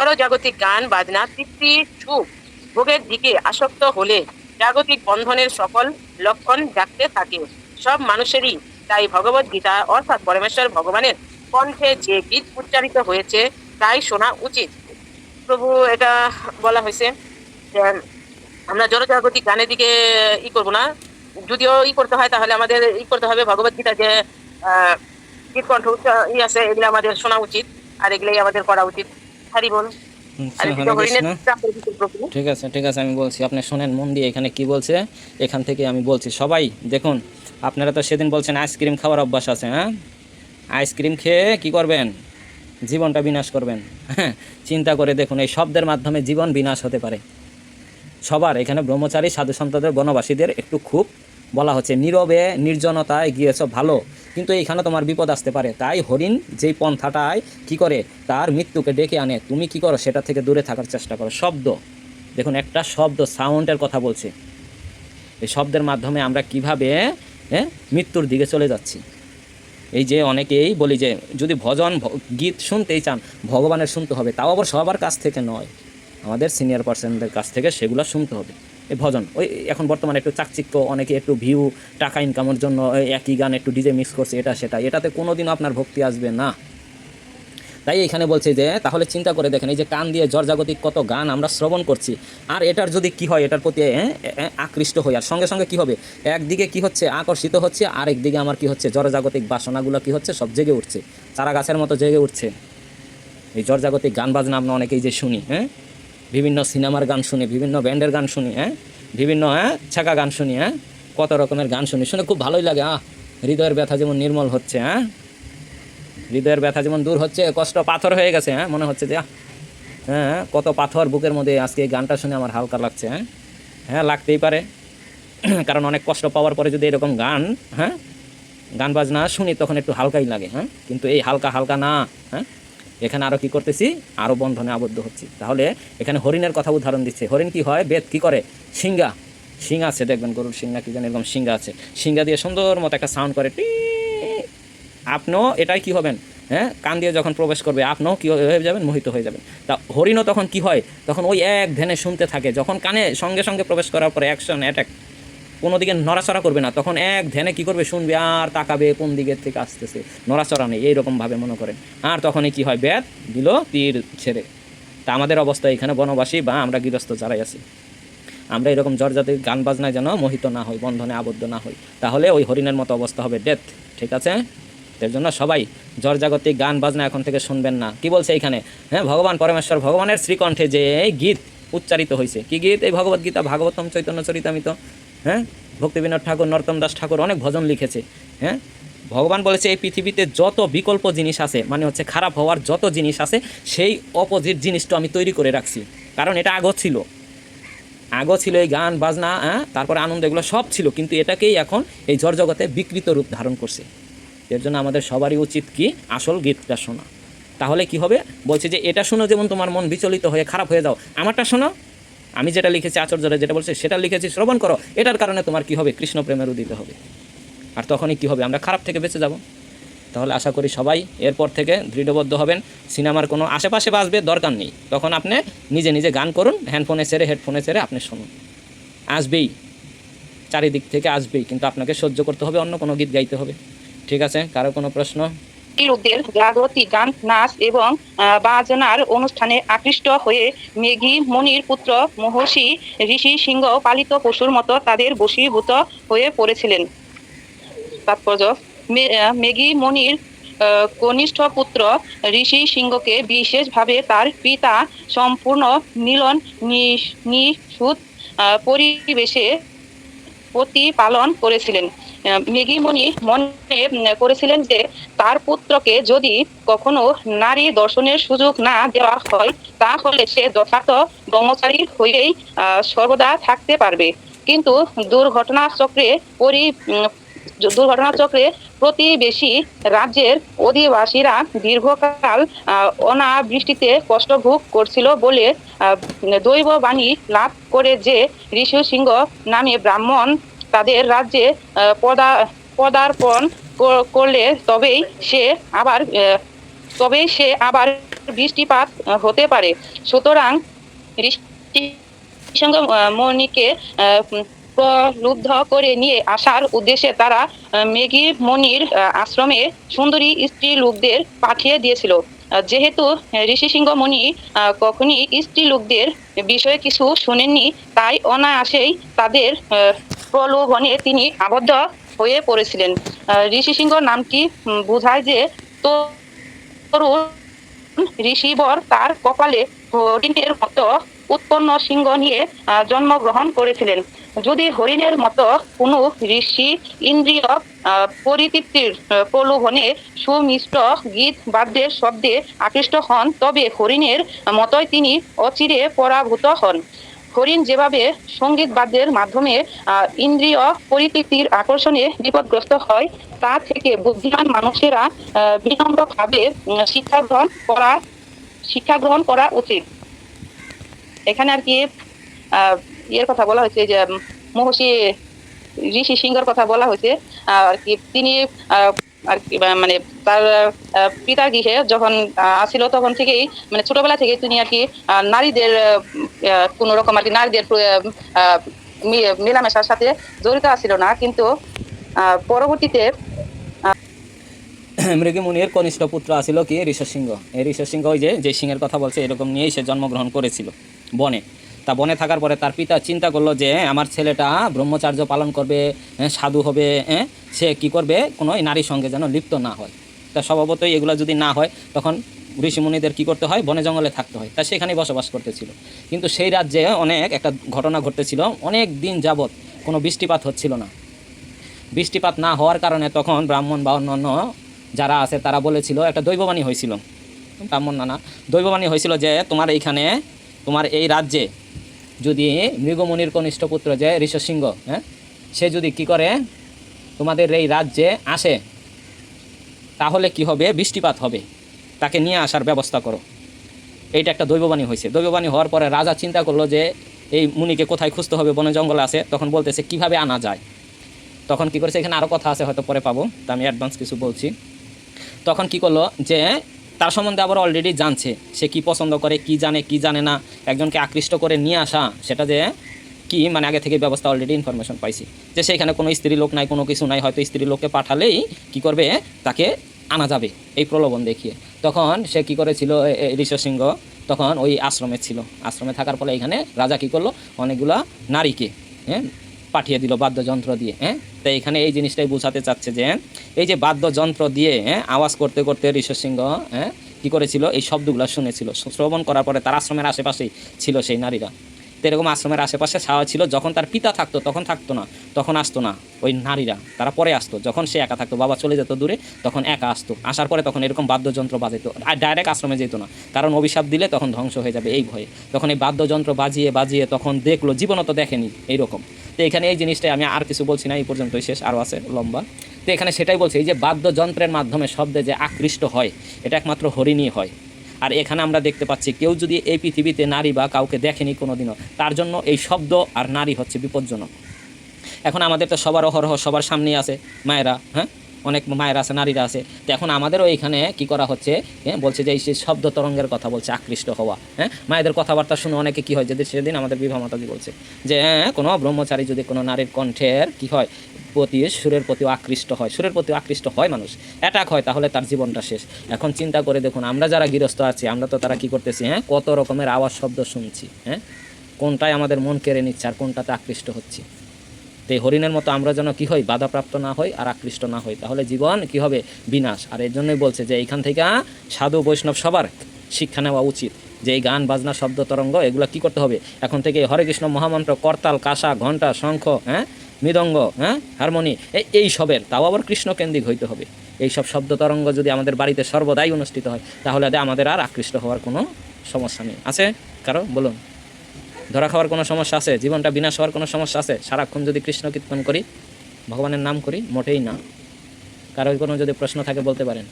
জাগতিক গান, বাজনা, তৃপ্তি, সুখ, ভোগের দিকে আসক্ত হলে জাগতিক বন্ধনের সকল লক্ষণ জাগতে থাকে। সব মানুষেরই তাই ভগবত গীতা অর্থাৎ পরমেশ্বর ভগবানের কণ্ঠে যে গীত উচ্চারিত হয়েছে তাই শোনা উচিত। প্রভু, এটা বলা হয়েছে যে আমরা জনজাগতিক গানের দিকে ই করব না। যদিও ই করতে হয়, তাহলে আমাদের ই করতে হবে ভগবত গীতা যে উচ্চা- ই আছে, এগুলো আমাদের শোনা উচিত। আর এগুলোই আমাদের করা উচিত। হারি বল ঠিক আছে ঠিক আছে আমি বলছি আপনি শোনেন মন দিয়ে এখানে কি বলছে এখান থেকে আমি বলছি। সবাই দেখুন আপনারা তো সেদিন বলছেন আইসক্রিম খাওয়ার অভ্যাস আছে হ্যাঁ? আইসক্রিম খেয়ে কি করবেন? জীবনটা বিনাশ করবেন। হ্যাঁ চিন্তা করে দেখুন এই শব্দের মাধ্যমে জীবন বিনাশ হতে পারে। সবার এখানে ব্রহ্মচারী সাধু সন্তদের বনবাসীদের একটু খুব বলা হচ্ছে নীরবে নির্জনতায় গিয়েছ ভালো। কিন্তু এইখানে তোমার বিপদ আসতে পারে। তাই হরিণ যেই পন্থাটায় কি করে? তার মৃত্যুকে ডেকে আনে। তুমি কি করো? সেটা থেকে দূরে থাকার চেষ্টা করো। শব্দ। দেখুন, একটা শব্দ, সাউন্ডের কথা বলছে। এই শব্দের মাধ্যমে আমরা কীভাবে মৃত্যুর দিকে চলে যাচ্ছি? এই যে অনেকেই বলি যে, যদি ভজন গীত শুনতেই চান, ভগবানের শুনতে হবে। তাও আবার সবার কাছ থেকে নয়। আমাদের সিনিয়র পার্সনদের কাছ থেকে সেগুলো শুনতে হবে। ভজন ওই এখন বর্তমানে একটু চাকচিক্য অনেকে একটু ভিউ টাকা ইনকামের জন্য একই গান একটু ডিজে মিক্স করছে এটা সেটা। এটাতে কোনোদিনও আপনার ভক্তি আসবে না। তাই এখানে বলছে যে তাহলে চিন্তা করে দেখেন এই যে কান দিয়ে জর্জাগতিক কত গান আমরা শ্রবণ করছি। আর এটার যদি কি হয় এটার প্রতি এ, আকৃষ্ট হই। আর সঙ্গে সঙ্গে কি হবে? একদিকে কি হচ্ছে? আকর্ষিত হচ্ছে আরেক দিকে আমার কি হচ্ছে? জড়জাগতিক বাসনাগুলো কি হচ্ছে? সব জেগে উঠছে। চারা গাছের মতো জেগে উঠছে। এই জর্জাগতিক গান বাজনা আমরা অনেকেই যে শুনি হ্যাঁ? বিভিন্ন সিনেমার গান শুনি, বিভিন্ন ব্যান্ডের গান শুনি হ্যাঁ? বিভিন্ন হ্যাঁ? ছাকা গান শুনি হ্যাঁ? কত রকমের গান শুনি, শুনে খুব ভালোই লাগে, আহ! হৃদয়ের ব্যথা যেমন নির্মল হচ্ছে হ্যাঁ? হৃদয়ের ব্যথা যেমন দূর হচ্ছে, কষ্ট পাথর হয়ে গেছে হ্যাঁ? মনে হচ্ছে যে হ্যাঁ? কত পাথর বুকের মধ্যে আজকে এই গানটা শুনে আমার হালকা লাগছে হ্যাঁ? হ্যাঁ লাগতেই পারে। কারণ অনেক কষ্ট পাওয়ার পরে যদি এরকম গান হ্যাঁ? গান বাজনা শুনি, তখন একটু হালকাই লাগে হ্যাঁ? কিন্তু এই হালকা হালকা না হ্যাঁ? এখানে আরও কি করতেছি? আরও বন্ধনে আবদ্ধ হচ্ছি। তাহলে এখানে হরিণের কথা উদাহরণ দিচ্ছে। হরিণ কি হয়? বেদ কি করে? সিঙ্গা শিং আছে, দেখবেন গরুর সিংহা কি জানি, এরকম সিঙ্গা আছে। সিঙ্গা দিয়ে সুন্দর মতো একটা সাউন্ড করে টি আপনিও এটাই কি হবেন? হ্যাঁ? কান দিয়ে যখন প্রবেশ করবে আপনিও কি হয়ে যাবেন? মোহিত হয়ে যাবেন। তা হরিণও তখন কি হয়? তখন ওই এক ধ্যানে শুনতে থাকে। যখন কানে সঙ্গে সঙ্গে প্রবেশ করার পরে অ্যাকশন অ্যাটাক কোনো দিকে নড়াচড়া করবে না। তখন এক ধ্যানে কি করবে? শুনবে, আর তাকাবে কোন দিকের থেকে আসতেছে? নড়াচড়া নেই এইরকমভাবে মনে করেন আর তখনই কি হয়? ব্যাত দিল তীর ছেড়ে। তা আমাদের অবস্থা এখানে বনবাসী বা আমরা গৃহস্থ যারাই আছি। আমরা এরকম জর্জাতির গান বাজনায় যেন মোহিত না হই, বন্ধনে আবদ্ধ না হই। তাহলে ওই হরিণের মতো অবস্থা হবে ডেথ, ঠিক আছে? এর জন্য সবাই জর্জাগতিক গান বাজনা এখন থেকে শুনবেন না। কি বলছে এখানে? হ্যাঁ ভগবান পরমেশ্বর, ভগবানের শ্রীকণ্ঠে যে গীত উচ্চারিত হয়েছে কি গীত? এই ভগবত গীতা ভাগবতম চৈতন্য চরিতামিত। হ্যাঁ? ভক্তিবিনোদ ঠাকুর নরতম দাস ঠাকুর অনেক ভজন লিখেছে হ্যাঁ? ভগবান বলেছে এই পৃথিবীতে যত বিকল্প জিনিস আছে মানে হচ্ছে খারাপ হওয়ার যত জিনিস আছে, সেই অপোজিট জিনিসটা আমি তৈরি করে রাখছি। কারণ এটা আগত ছিল। আগও ছিল এই গান, বাজনা হ্যাঁ? তারপরে আনন্দ, এগুলো সব ছিল, কিন্তু এটাকেই এখন এই জড়জগতে বিকৃত রূপ ধারণ করছে। এর জন্য আমাদের সবারই উচিত কি? আসল গীতটা শোনা। তাহলে কি হবে? বলছে যে, এটা শোনো যেমন তোমার মন বিচলিত হয়ে খারাপ হয়ে যাও। আমারটা শোনো আমি যেটা লিখেছি আচার্যরা যেটা বলছে, সেটা লিখেছি, শ্রবণ করো। এটার কারণে তোমার কি হবে? কৃষ্ণ প্রেমের উদিত হবে। আর তখনই কি হবে? আমরা খারাপ থেকে বেঁচে যাব। তাহলে আশা করি সবাই এরপর থেকে দৃঢ়বদ্ধ হবেন। সিনেমার কোনো আশেপাশে বাজবে দরকার নেই। তখন আপনি নিজে নিজে গান করুন হ্যান্ডফোনে সেরে হেডফোনে সেরে আপনি শুনুন। আসবেই। চারিদিক থেকে আসবেই। কিন্তু আপনাকে সহ্য করতে হবে, অন্য কোনো গীত গাইতে হবে। ঠিক আছে? কারও কোনো প্রশ্ন? লোকদের জাগতিক গান নাচ এবং বাজনার অনুষ্ঠানে আকৃষ্ট হয়ে মেঘী মনির পুত্র মহর্ষি ঋষি সিংহ পালিত পশুর মতো তাদের বশীভূত হয়ে পড়েছিলেন। তাৎপর্য মে- আহ, মনির কনিষ্ঠ পুত্র ঋষি সিংহকে বিশেষভাবে তার পিতা সম্পূর্ণ মিলন নিঃ- নিঃসুত আহ, পরিবেশে প্রতিপালন করেছিলেন। মেঘিমণি মনে করেছিলেন যে তার পুত্রকে যদি কখনো নারী দর্শনের সুযোগ না দেওয়া হয় তাহলে সে যথার্থ ব্রহ্মচারী হয়েই সর্বদা থাকতে পারবে। কিন্তু দুর্ঘটনা চক্রে পরি উম, দুর্ঘটনা চক্রে প্রতিবেশী রাজ্যের অধিবাসীরা দীর্ঘকাল অনাবৃষ্টিতে কষ্ট ভোগ করছিল বলে দৈব বাণী লাভ করে যে ঋষি সিংহ নামে ব্রাহ্মণ তাদের রাজ্যে পদা, পদার্পণ করলে তবেই সে আবার তবেই সে আবার বৃষ্টিপাত হতে পারে। সুতরাং মণিকে প্রলুব্ধ করে নিয়ে আসার উদ্দেশ্যে তারা মেঘী মণির আশ্রমে সুন্দরী স্ত্রী লোকদের পাঠিয়ে দিয়েছিল। যেহেতু ঋষি সিংহ মুনি কখনই স্ত্রী লোকদের বিষয়ে কিছু শোনেননি, তাই অনায়াসেই তাদের প্রলোভনে তিনি আবদ্ধ হয়ে পড়েছিলেন। ঋষি সিংহ নামটি বোঝায় যে তরুণ ঋষিবর তার কপালে হরিণের মতো উৎপন্ন সিংহ নিয়ে জন্মগ্রহণ করেছিলেন। যদি হরিণের মতো কোনো ঋষি, ইন্দ্রিয় পরিতৃপ্তির প্রলোভনে সুমিষ্ট গীত বাদ্যের শব্দে আকৃষ্ট হন, তবে হরিণের মতোই তিনি অচিরে পরাভূত হন। হরিণ যেভাবে সংগীত বাদ্যের মাধ্যমে ইন্দ্রিয় পরিতৃপ্তির আকর্ষণে বিপদগ্রস্ত হয়, তা থেকে বুদ্ধিমান মানুষেরা বিনম্রভাবে শিক্ষা গ্রহণ করা, শিক্ষা গ্রহণ করা উচিত। এখানে আর কি ইয়ের কথা বলা হয়েছে, যে মহর্ষি ঋষি সিংহর কথা বলা হয়েছে, আর কি তিনি আর কি মানে তার পিতার গৃহে যখন আসিল তখন থেকেই মানে ছোটবেলা থেকেই তিনি আর কি নারীদের কোন রকম আর কি নারীদের মেলামেশার সাথে জড়িত আসিল না, কিন্তু পরবর্তীতে মৃগী মুনির কনিষ্ঠ পুত্র আছিল কি ঋষ সিংহ এই ঋষ সিংহ ওই যে যে সিংহের কথা বলছে, এরকম নিয়েই সে জন্মগ্রহণ করেছিল, বনে। তা বনে থাকার পরে তার পিতা চিন্তা করল যে আমার ছেলেটা ব্রহ্মচার্য পালন করবে হ্যাঁ, সাধু হবে হ্যাঁ, সে কি করবে? কোনো নারীর সঙ্গে যেন লিপ্ত না হয়। তা স্বভাবতই এগুলো যদি না হয় তখন ঋষিমুনিদের কি করতে হয়? বনে জঙ্গলে থাকতে হয়। তা সেখানেই বসবাস করতেছিল। কিন্তু সেই রাজ্যে অনেক একটা ঘটনা ঘটতেছিল। অনেক দিন যাবৎ কোনো বৃষ্টিপাত হচ্ছিল না। বৃষ্টিপাত না হওয়ার কারণে তখন ব্রাহ্মণ বা অন্যান্য যারা আছে তারা বলেছিল একটা দৈববাণী হয়েছিল। ব্রাহ্মণ নানা দৈববাণী হয়েছিল যে তোমার এইখানে তোমার এই রাজ্যে যদি মৃগমণির কনিষ্ঠ পুত্র যে ঋষ সিংহ হ্যাঁ সে যদি কি করে, তোমাদের এই রাজ্যে আসে, তাহলে কি হবে? বৃষ্টিপাত হবে। তাকে নিয়ে আসার ব্যবস্থা করো। এইটা একটা দৈববাণী হয়েছে দৈববাণী হওয়ার পরে রাজা চিন্তা করল যে, এই মুনিকে কোথায় খুঁজতে হবে? বনে জঙ্গলে আছে। তখন বলতেছে, কীভাবে আনা যায়? তখন কি করেছে? এখানে আরও কথা আছে, হয়তো পরে পাবো। তা আমি অ্যাডভান্স কিছু বলছি। তখন কি করল যে তার সম্বন্ধে আবার অলরেডি জানছে। সে কি পছন্দ করে, কি জানে কি জানে না। একজনকে আকৃষ্ট করে নিয়ে আসা, সেটা যে কি মানে আগে থেকে ব্যবস্থা অলরেডি ইনফরমেশন পাইছি। যে সেখানে কোনো স্ত্রী লোক নাই, কোনো কিছু নাই, হয়তো স্ত্রী লোককে পাঠালেই কি করবে, তাকে আনা যাবে এই প্রলোভন দেখিয়ে। তখন সে কি করেছিল ঋষ সিংহ, তখন ওই আশ্রমে ছিল। আশ্রমে থাকার ফলে এখানে রাজা কি করল? অনেকগুলা নারীকে হ্যাঁ পাঠিয়ে দিল বাদ্যযন্ত্র দিয়ে হ্যাঁ? তো এখানে এই জিনিসটাই বোঝাতে চাচ্ছে যে এই যে বাদ্যযন্ত্র দিয়ে হ্যাঁ আওয়াজ করতে করতে ঋষসিংহ হ্যাঁ কী করেছিল? এই শব্দগুলো শুনেছিল। শ্রবণ করার পরে তার আশ্রমের আশেপাশেই ছিল সেই নারীরা। তো এরকম আশ্রমের আশেপাশে ছাওয়া ছিল, যখন তার পিতা থাকতো, তখন থাকতো না, তখন আসতো না ওই নারীরা। তারা পরে আসতো, যখন সে একা থাকতো, বাবা চলে যেত দূরে, তখন একা আসতো। আসার পরে তখন এরকম বাদ্যযন্ত্র বাজাইতো, আর ডাইরেক্ট আশ্রমে যেত না। কারণ অভিশাপ দিলে তখন ধ্বংস হয়ে যাবে এই ভয়ে। তখন এই বাদ্যযন্ত্র বাজিয়ে বাজিয়ে তখন দেখল জীবনত দেখেনি, এইরকম। তো এখানে এই জিনিসটাই আমি আর কিছু বলছি না, এই পর্যন্তই শেষ, আরও আছে লম্বা। তো এখানে সেটাই বলছি, এই যে বাদ্যযন্ত্রের মাধ্যমে শব্দে যে আকৃষ্ট হয়, এটা একমাত্র হরিণী হয়। আর এখানে আমরা দেখতে পাচ্ছি, কেউ যদি এই পৃথিবীতে নারী বা কাউকে দেখেনি কোনোদিনও, তার জন্য এই শব্দ আর নারী হচ্ছে বিপজ্জনক। এখন আমাদের তো সবার অহরহ সবার সামনেই আছে, মায়েরা হ্যাঁ? অনেক মায়েরা আছে, নারীরা আছে। তো এখন আমাদেরও এখানে কি করা হচ্ছে? হ্যাঁ বলছে যে এই শব্দ তরঙ্গের কথা বলছে, আকৃষ্ট হওয়া। হ্যাঁ মায়েদের কথাবার্তা শুনে অনেকে কি হয় যদি সেদিন আমাদের বিভা মাতাজি বলছে যে হ্যাঁ কোনো ব্রহ্মচারী যদি কোনো নারীর কণ্ঠের কি হয়, প্রতি সুরের প্রতি আকৃষ্ট হয়, সুরের প্রতি আকৃষ্ট হয় মানুষ অ্যাটাক হয়, তাহলে তার জীবনটা শেষ। এখন চিন্তা করে দেখুন, আমরা যারা গৃহস্থ আছি, আমরা তো তারা কি করতেছি? হ্যাঁ কত রকমের আওয়াজ, শব্দ শুনছি। হ্যাঁ কোনটায় আমাদের মন কেড়ে নিচ্ছে আর কোনটাতে আকৃষ্ট হচ্ছে। তো এই হরিণের মতো আমরা যেন কী হই, বাধাপ্রাপ্ত না হই আর আকৃষ্ট না হই, তাহলে জীবন কি হবে? বিনাশ। আর এর জন্যই বলছে যে এইখান থেকে সাধু বৈষ্ণব সবার শিক্ষা নেওয়া উচিত। যে এই গান, বাজনা, শব্দ, তরঙ্গ, এগুলো কি করতে হবে? এখন থেকে হরে কৃষ্ণ মহামন্ত্র, করতাল, কাঁসা, ঘণ্টা, শঙ্খ হ্যাঁ মৃদঙ্গ হ্যাঁ হারমোনি এই এই সবের, তাও আবার কৃষ্ণকেন্দ্রিক হইতে হবে। এই সব শব্দ, তরঙ্গ যদি আমাদের বাড়িতে সর্বদাই অনুষ্ঠিত হয়, তাহলে আমাদের আর আকৃষ্ট হওয়ার কোনো সমস্যা নেই। আছে কারও? বলুন। ধরা খাওয়ার কোনো সমস্যা আছে? জীবনটা বিনাশ হওয়ার কোনো সমস্যা আছে? সারাক্ষণ যদি কৃষ্ণ কীর্তন করি, ভগবানের নাম করি, মোটেই না। কারোর কোনো যদি প্রশ্ন থাকে বলতে পারেন।